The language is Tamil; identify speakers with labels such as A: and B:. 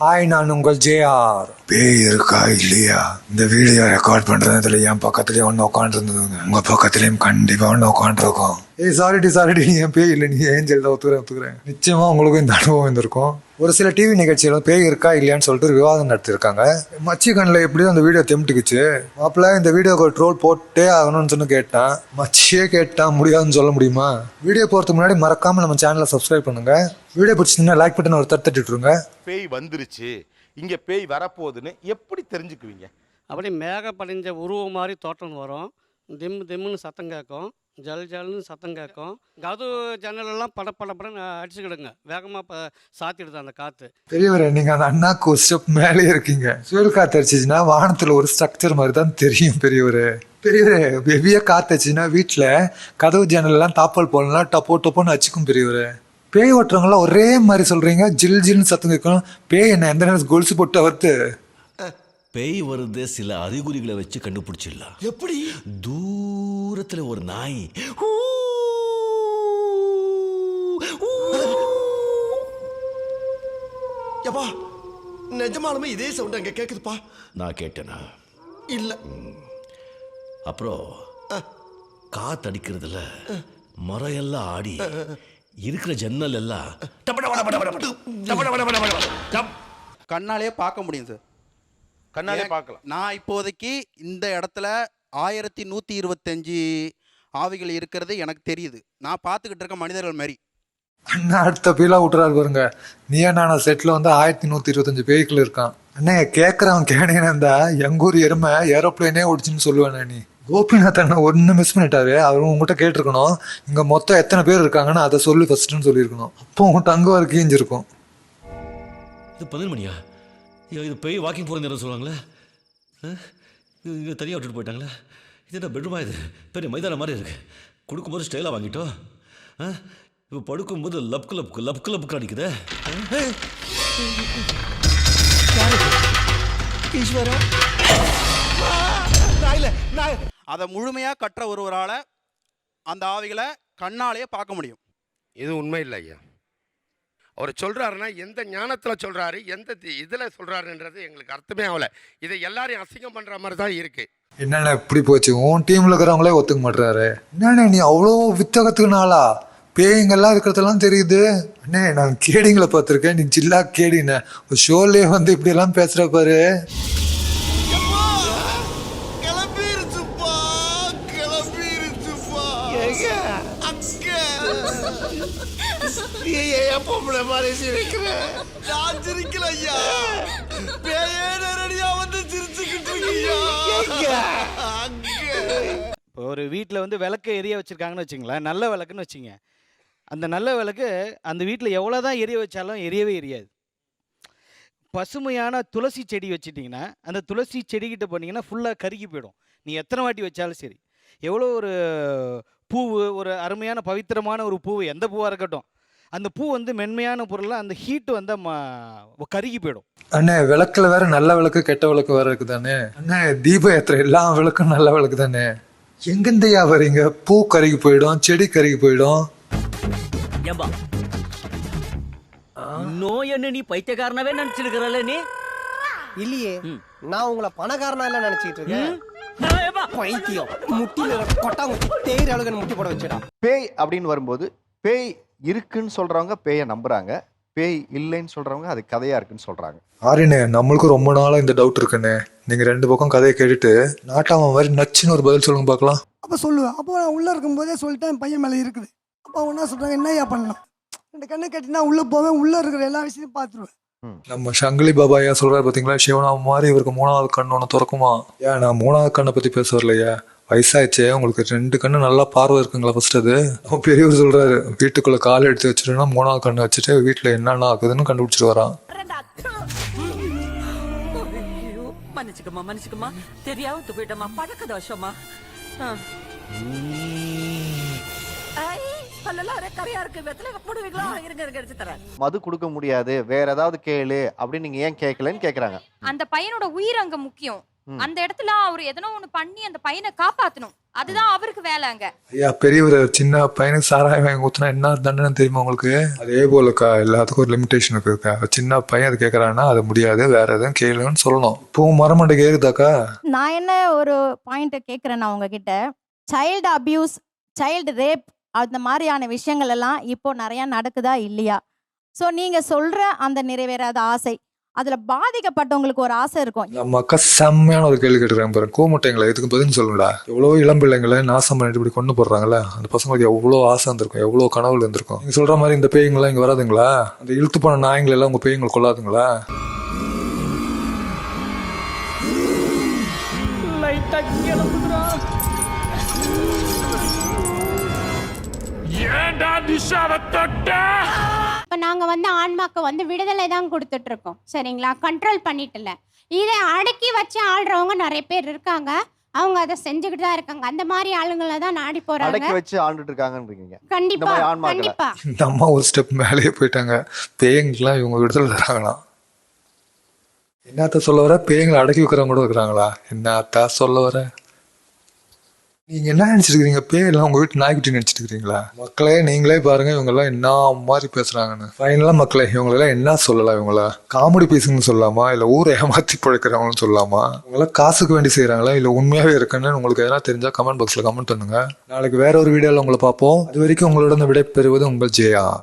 A: ஹாய் நான் உங்கள் ஜேஆர் பேய் இருக்கா இல்லையா? இந்த வீடியோ ரெக்கார்ட் பண்றதுல என் பக்கத்துலயே ஒன்று உட்காந்துருந்ததுங்க உங்க பக்கத்துலயும் கண்டிப்பா ஒன்று உட்காந்துருக்கோம் ஏய் சாரிடி சாரிடி நீ என் பேய் இல்லை? நீ ஏஞ்சல் தான் ஒத்துக்கிறேன் ஒத்துக்கிறேன் நிச்சயமா உங்களுக்கும் இந்த அனுபவம் இருந்திருக்கும் ஒரு சில டிவி நிகழ்ச்சியில பேய் இருக்கா இல்லையான்னு சொல்லிட்டு விவாதம் நடத்திருக்காங்க மச்சி கண்ணில் எப்படியும் அந்த வீடியோ தெம்பிட்டுக்குச்சு. மாப்பிள்ள இந்த வீடியோக்கு ஒரு ட்ரோல் போட்டே ஆகணும்னு சொல்லி கேட்டான். மச்சியே கேட்டான் முடியாதுன்னு சொல்ல முடியுமா? வீடியோ போகிறதுக்கு முன்னாடி மறக்காம நம்ம சேனலை சப்ஸ்கிரைப் பண்ணுங்க. வீடியோ பிடிச்சிங்கன்னா லைக் பட்டன் ஒரு தட்டு தட்டிட்டுருங்க
B: பேய் வந்துருச்சு. இங்க பேய் வரப்போகுதுன்னு எப்படி தெரிஞ்சுக்குவீங்க?
C: அப்படியே மேக படிஞ்ச உருவம் மாதிரி தோட்டம் வரும். திம்மு திம்முன்னு சத்தம் கேட்கும் ஜல் ஜல்னு சத்தம் கேட்கும் கதவு ஜன்னலெல்லாம் பட பட அடிச்சுக்கிடுங்க. வேகமாக இப்போ சாத்திடுது அந்த காற்று
A: பெரியவரே நீங்கள் அந்த அண்ணாக்கு ஒரு ஸ்டெப் மேலே இருக்கீங்க. சுயல் காற்று அடிச்சிச்சுன்னா வானத்தில் ஒரு ஸ்ட்ரக்சர் மாதிரி தான் தெரியும் பெரியவர். பெரியவரே ஹெவியா காற்று அடிச்சுன்னா வீட்டில் கதவு ஜன்னலெல்லாம் தாப்பால் போடலாம் டப்போ டப்போன்னு அச்சுக்கும் பெரியவர். பேய் ஓட்டுறவங்களாம் ஒரே மாதிரி சொல்கிறீங்க ஜில் ஜில்னு சத்தம் கேட்கணும் பேய் என்ன எந்த நேரம் கொலுசு போட்டு அவர்த்து
D: பேய் வருது சில அறிகுறிகளை வச்சு கண்டுபிடிச்சிடலாம்
B: எப்படி
D: தூரத்துல ஒரு நாய் ஊ, ஊ.
E: யப்பா நிஜமாலுமே இதே சவுண்ட் அங்க கேக்குதுப்பா
D: நான் கேட்டேனா
E: இல்ல
D: அப்புறம் காத்தடிக்கிறதுல மரம் எல்லாம் ஆடி இருக்கிற ஜன்னல் எல்லாம் டபட பட பட பட பட, டபட பட பட பட பட, டப்.
F: கண்ணாலே பார்க்க முடியும் சார்
B: கண்ணாலே பார்க்கலாம்.
F: நான் இப்போதைக்கு இந்த இடத்துல ஆயிரத்தி நூற்றி இருபத்தஞ்சி ஆவிகள் இருக்கிறது எனக்கு தெரியுது. நான் பார்த்துக்கிட்டு இருக்க மனிதர்கள் மாதிரி
A: அண்ணா அடுத்த பேலா விட்டுறாரு பாருங்க. நீ நான் செட்ல வந்து ஆயிரத்தி நூத்தி இருபத்தஞ்சு பேய்க்குள்ள இருக்கான். அண்ணே கேட்கறவன் கேனேன்னு இருந்தா எங்க ஊர் எருமை ஏரோப்ளேனே ஓடிச்சுன்னு சொல்லுவேண்ணே நீ. கோபிநாத் அண்ணா ஒன்று மிஸ் பண்ணிட்டாரு. அவர் உங்ககிட்ட கேட்டிருக்கணும். இங்க மொத்தம் எத்தனை பேர் இருக்காங்கன்னு அதை சொல்லு ஃபர்ஸ்ட்னு சொல்லியிருக்கணும். அப்போ உங்கள்கிட்ட அங்கே வர கீஞ்சிருக்கும்.
D: இது பதினொரு மணியா? இது பேய் வாக்கிங் போகிற நேரம் சொல்லுவாங்களே? ஆ? இது இங்கே தனியாக விட்டுட்டு போயிட்டாங்களே? இது என்ன பெட்ரூமா இது? பெரிய மைதானம் மாதிரி இருக்கு. கொடுக்கும்போது ஸ்டைலாக வாங்கிட்டோம் ஆ? இப்போ படுக்கும்போது லப்கு லப்கு லப்கு லப்கு அடிக்குதே?
E: ஈஸ்வரா? நான் இல்ல நான்
F: அதை முழுமையாக கற்ற ஒருவரால் அந்த ஆவிகளை கண்ணாலேயே பார்க்க முடியும்.
B: இது உண்மை இல்லை ஐயா. அவர் சொல்கிறாருன்னா எந்த ஞானத்தில் சொல்கிறாரு எந்த தி- சொல்கிறாருன்றது எங்களுக்கு அர்த்தமே ஆகலை. இதை எல்லாரையும் அசிங்கம் பண்ணுற மாதிரி தான் இருக்குது
A: என்னண்ணே இப்படி போச்சு? உன் டீமில் இருக்கிறவங்களே ஒத்துக்க மாட்டுறாரு என்னண்ணே நீ அவ்வளோ வித்தகத்துக்கு நாளா பேய்ங்கெல்லாம் இருக்கிறதெல்லாம் தெரியுது. அண்ணே நான் கேடிங்களை பார்த்துருக்கேன். நீ ஜில்லா கேடின ஒரு ஷோலே வந்து இப்படியெல்லாம் பேசுகிற பாரு.
B: நீ ஏன் பொம்பளை மாதிரி சிரிக்கிற.
E: நான் சிரிக்கல ஐயா. பேயே நேரடியா வந்து சிரிச்சுக்கிட்டு இருக்கீங்க அங்க.
G: இப்போ ஒரு வீட்டில் வந்து விளக்கு எரிய வச்சுருக்காங்கன்னு வச்சுங்களேன் நல்ல விளக்குன்னு வச்சுங்க. அந்த நல்ல விளக்கு அந்த வீட்டில் எவ்வளோ தான் எரிய வச்சாலும் எரியவே எரியாது. பசுமையான துளசி செடி வச்சிட்டிங்கன்னா அந்த துளசி செடிக்கிட்ட போனீங்கன்னா ஃபுல்லாக கருகி போயிடும். நீ எத்தனை வாட்டி வச்சாலும் சரி. எவ்வளோ ஒரு பூவு ஒரு அருமையான பவித்திரமான ஒரு பூவு எந்த பூவாக இருக்கட்டும். அந்த பூ வந்து மென்மையான பொருளில் அந்த ஹீட்டு வந்து ம- கருகி போயிடும்.
A: அண்ணே விளக்குல வேற நல்ல விளக்கு கெட்ட விளக்கு வேற இருக்குதானே அண்ணே தீப ஏத்துற எல்லா விளக்கும் நல்ல விளக்கு தானே எங்கிருந்தையா வரீங்க? பூ கருகி போயிடும் செடி கருகி போயிடும்.
H: ஏம்பா நோய் என்ன நீ பைத்தியக்காரனாவே நினைச்சிருக்கிறல்ல நீ?
I: இல்லையே. நான் உங்களை பணக்காரனா இல்ல நினைச்சிட்டு இருக்கேன். பைத்தியம். முட்டில கொட்டாங்குச்சி தேயிற அளவுக்கு முட்டி போட வச்சிடா.
J: பேய் அப்படின்னு வரும்போது பேய் இருக்குன்னு சொல்றவங்க பேயை நம்புறாங்க. பேய் இல்லைன்னு சொல்றவங்க அது கதையா இருக்குன்னு சொல்றாங்க.
A: ஆரினே நம்மளுக்கும் ரொம்ப நாளா இந்த டவுட் இருக்குண்ணே. நீங்க ரெண்டு பக்கம் கதையை கேட்டுட்டு நாட்டாம மாதிரி நச்சுன்னு ஒரு பதில் சொல்லுங்க பார்க்கலாம்.
I: அப்ப சொல்லுவேன். அப்போ நான் உள்ள இருக்கும்போதே சொல்லிட்டேன் என் பையன் மேல இருக்குது. அப்போ அவங்க என்ன சொல்றாங்க? என்னய்யா பண்ணலாம் ரெண்டு கண்ணை கட்டினா உள்ள போவேன் உள்ள இருக்கிற எல்லா விஷயத்தையும் பார்த்துருவேன்.
A: நம்ம சங்கிலி பாபா ஐயா சொல்றாரு பாத்தீங்களா? சிவனா மாதிரி இவருக்கு மூணாவது கண்ணு ஒன்று திறக்குமா? ஏன் நான் மூணாவது கண்ணை பத்தி பேச வரலையா. வயசாயிடுச்சே உங்களுக்கு ரெண்டு கண்ணு நல்லா பார்வை இருக்குங்களா ஃபர்ஸ்ட் அது? பெரியவர் சொல்றாரு வீட்டுக்குள்ள கால் எடுத்து வச்சுட்டோம்னா மூணாவது கண்ணு வச்சுட்டு வீட்டுல என்னென்ன ஆகுதுன்னு கண்டுபிடிச்சிட்டு வரான்.
H: ஐயோ, மன்னிச்சுக்கம்மா மன்னிச்சுக்கம்மா. தெரியாம போயிட்டம்மா பழக்க தோஷமா
J: மது கொடுக்க முடியாது. வேற ஏதாவது கேளு அப்படின்னு நீங்க ஏன் கேட்கலன்னு கேக்குறாங்க.
K: அந்த பையனோட உயிர் அங்க முக்கியம். அந்த இடத்துல அவர் எதனோ ஒண்ணு பண்ணி அந்த பையனை காப்பாத்தணும். அதுதான் அவருக்கு வேலைங்க
A: ஐயா பெரியவர் சின்ன பையனுக்கு சாராயம் வாங்கி ஊத்துனா என்ன தண்டனை தெரியுமா உங்களுக்கு? அதே போலக்கா எல்லாத்துக்கும் ஒரு லிமிடேஷன் இருக்குக்கா சின்ன பையன் அது கேட்கறான்னா அது முடியாது வேற எதுவும் கேளுன்னு சொல்லணும். இப்போ மரமண்டை கேக்குதாக்கா?
K: நான் என்ன ஒரு பாயிண்ட் கேக்குறேன் நான் உங்ககிட்ட? சைல்டு அபியூஸ் சைல்டு ரேப் அந்த மாதிரியான விஷயங்கள் எல்லாம் இப்போ நிறைய நடக்குதா இல்லையா? ஸோ நீங்க சொல்ற அந்த நிறைவேறாத ஆசை அதுல பாதிக்கப்பட்டவங்களுக்கு ஒரு ஆசை இருக்கும்.
A: நம்ம அக்கா செம்மையான ஒரு கேள்வி கேட்டுருக்காங்க பாருங்க. கூமுட்டைங்களை இதுக்கு பதில் சொல்லுங்கடா. எவ்வளோ இளம் பிள்ளைங்களை நாசம் பண்ணிட்டு இப்படி கொண்டு போடுறாங்கல்ல. அந்த பசங்களுக்கு எவ்வளோ ஆசை இருந்திருக்கும் எவ்வளோ கனவுல இருந்திருக்கும் நீங்க சொல்ற மாதிரி இந்த பேய்ங்களாம் இங்க வராதுங்களா? அந்த இழுத்து போன நாய்ங்களை எல்லாம் உங்க பேய்ங்களை கொள்ளாதுங்களா
K: இப்போ நாங்கள் வந்து ஆன்மாக்கு வந்து விடுதலை தான் கொடுத்துட்டு இருக்கோம் சரிங்களா? கண்ட்ரோல் பண்ணிட்டுல இதை அடக்கி வச்சு ஆள்றவங்க நிறைய பேர் இருக்காங்க. அவங்க அதை செஞ்சுக்கிட்டு தான் இருக்காங்க. அந்த மாதிரி ஆளுங்களை தான் நாடி போறாங்க.
J: அடக்கி வச்சு ஆண்டுட்டு இருக்காங்கன்றீங்க.
K: கண்டிப்பா கண்டிப்பா.
A: இந்த அம்மா ஒரு ஸ்டெப் மேலேயே போயிட்டாங்க. பேய்ங்களுக்குலாம் இவங்க விடுதலை தராங்களாம் என்னத்த சொல்ல வர? பேய்களை அடக்கி வைக்கிறவங்க கூட இருக்கிறாங்களா? என்னத்தா சொல்ல வர? நீங்க என்ன நினைச்சிட்டு இருக்கீங்க பேயெல்லாம் உங்க வீட்டு நாய்க்குட்டி நினைச்சிட்டு மக்களே நீங்களே பாருங்க இவங்க எல்லாம் என்ன மாதிரி பேசுறாங்கன்னு. ஃபைனலா மக்களே இவங்களெல்லாம் என்ன சொல்லலாம் இவங்கள? காமெடி பேசுங்கன்னு சொல்லலாமா? இல்ல ஊரை ஏமாத்தி பழைக்கிறவங்கன்னு சொல்லலாமா? இவங்களாம் காசுக்கு வேண்டி செய்கிறாங்களா இல்ல உண்மையாவே இருக்குன்னு உங்களுக்கு எதனா தெரிஞ்சா கமெண்ட் பாக்ஸ்ல கமெண்ட் பண்ணுங்க. நாளைக்கு வேற ஒரு வீடியோல உங்களை பார்ப்போம். அது வரைக்கும் உங்களோட விடை பெறுவது உங்கள் ஜெயா.